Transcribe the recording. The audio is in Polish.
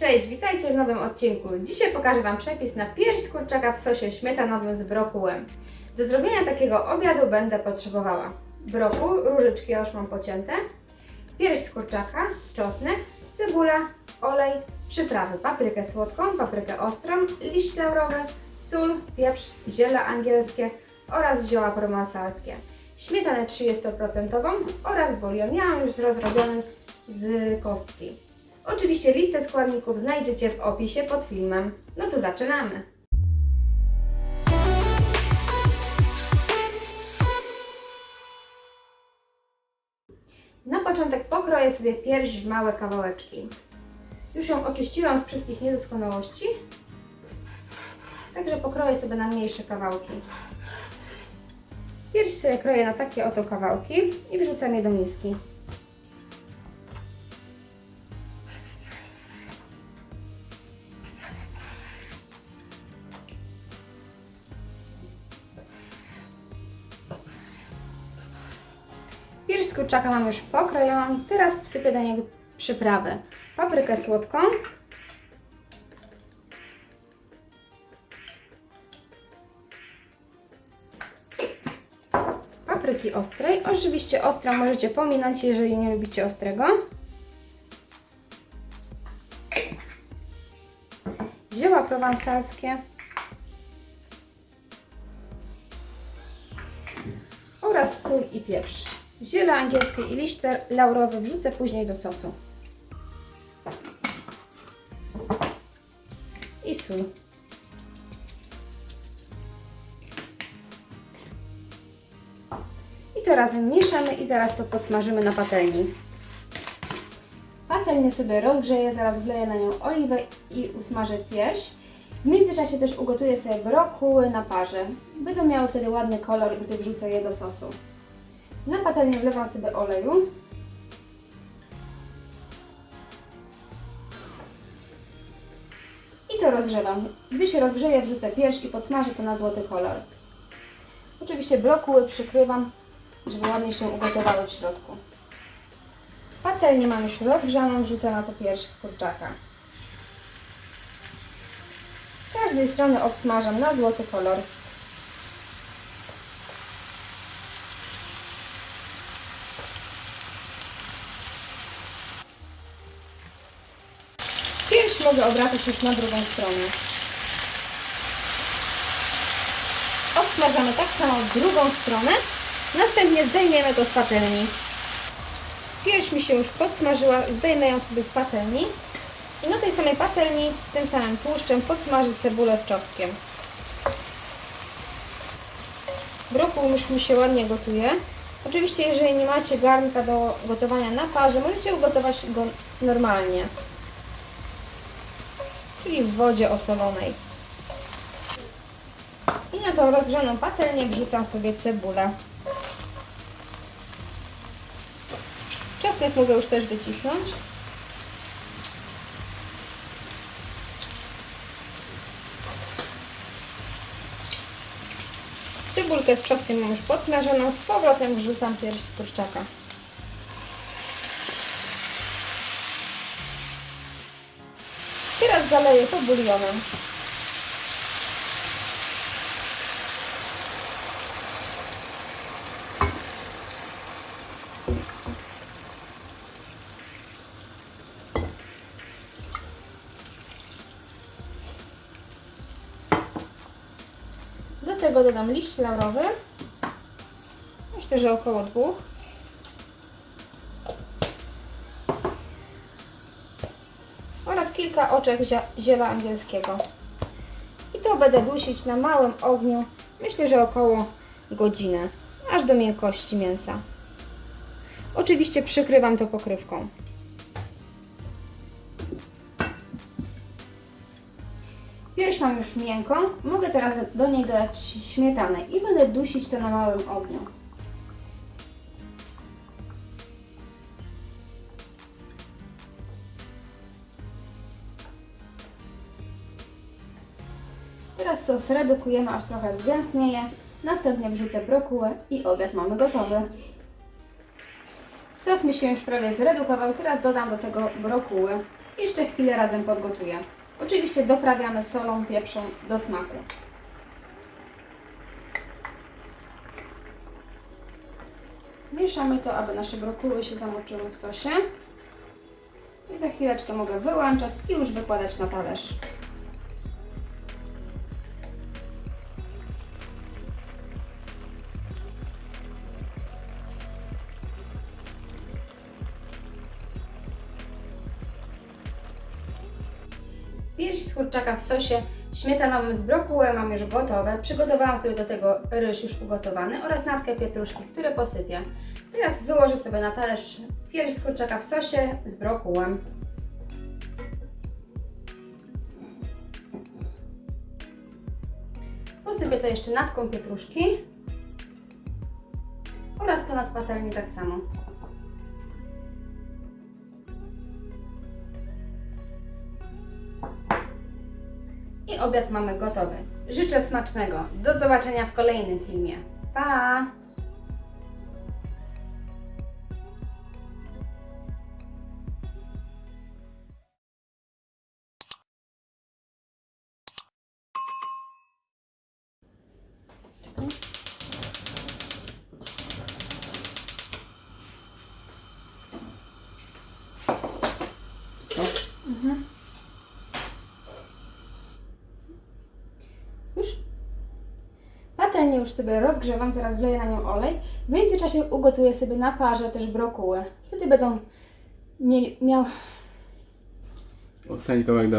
Cześć, witajcie w nowym odcinku. Dzisiaj pokażę Wam przepis na pierś z kurczaka w sosie śmietanowym z brokułem. Do zrobienia takiego obiadu będę potrzebowała brokuł, różyczki już mam pocięte, pierś z kurczaka, czosnek, cebula, olej, przyprawy, paprykę słodką, paprykę ostrą, liść laurowy, sól, pieprz, ziele angielskie oraz zioła prowansalskie, śmietanę 30% oraz bulion. Ja mam już rozrobiony z kostki. Oczywiście listę składników znajdziecie w opisie pod filmem. No to zaczynamy. Na początek pokroję sobie pierś w małe kawałeczki. Już ją oczyściłam z wszystkich niedoskonałości. Także pokroję sobie na mniejsze kawałki. Pierś sobie kroję na takie oto kawałki i wrzucam je do miski. Z kurczaka mam już pokrojoną. Teraz wsypię do niego przyprawę. Paprykę słodką. Papryki ostrej. Oczywiście ostra możecie pominąć, jeżeli nie lubicie ostrego. Zioła prowansalskie. oraz sól i pieprz. Ziele angielskie i liść laurowy wrzucę później do sosu. I sól. I to razem mieszamy i zaraz to podsmażymy na patelni. Patelnię sobie rozgrzeję, zaraz wleję na nią oliwę i usmażę pierś. W międzyczasie też ugotuję sobie brokuły na parze. Będą miały wtedy ładny kolor, gdy wrzucę je do sosu. Na patelnię wlewam sobie oleju. I to rozgrzewam. Gdy się rozgrzeje, wrzucę pierś i podsmażę to na złoty kolor. Oczywiście brokuły przykrywam, żeby ładnie się ugotowały w środku. Patelnię mam już rozgrzaną, wrzucę na to pierś z kurczaka. Z każdej strony obsmażam na złoty kolor. Mogę obracać już na drugą stronę. Obsmażamy tak samo drugą stronę. Następnie zdejmiemy to z patelni. Pierś mi się już podsmażyła, zdejmę ją sobie z patelni. I na tej samej patelni z tym samym tłuszczem podsmażę cebulę z czosnkiem. Brokuł już mi się ładnie gotuje. Oczywiście, jeżeli nie macie garnka do gotowania na parze, możecie ugotować go normalnie. Czyli w wodzie osolonej. I na tą rozgrzaną patelnię wrzucam sobie cebulę. Czosnek mogę już też wycisnąć. Cebulkę z czosnkiem mam już podsmażoną, z powrotem wrzucam pierś z kurczaka. Teraz zaleję to bulionem. Do tego dodam liść laurowy. Myślę, że około dwóch. Kilka oczek ziela angielskiego. I to będę dusić na małym ogniu. Myślę, że około godzinę. Aż do miękkości mięsa. Oczywiście przykrywam to pokrywką. Pierś mam już miękką. Mogę teraz do niej dodać śmietanę i będę dusić to na małym ogniu. Teraz sos redukujemy, aż trochę zgęstnieje. Następnie wrzucę brokułę i obiad mamy gotowy. Sos mi się już prawie zredukował, teraz dodam do tego brokuły. Jeszcze chwilę razem podgotuję. Oczywiście doprawiamy solą, pieprzą do smaku. Mieszamy to, aby nasze brokuły się zamoczyły w sosie. I za chwileczkę mogę wyłączać i już wykładać na talerz. Pierś z kurczaka w sosie śmietanowym z brokułem mam już gotowe. Przygotowałam sobie do tego ryż już ugotowany oraz natkę pietruszki, które posypię. Teraz wyłożę sobie na talerz pierś z kurczaka w sosie z brokułem. Posypię to jeszcze natką pietruszki oraz to nad patelnią tak samo. Obiad mamy gotowy. Życzę smacznego. Do zobaczenia w kolejnym filmie. Pa! Już? Patelnię już sobie rozgrzewam, zaraz wleję na nią olej. W międzyczasie ugotuję sobie na parze też brokuły. Wtedy będą mieli, miał, Ostatni kawałek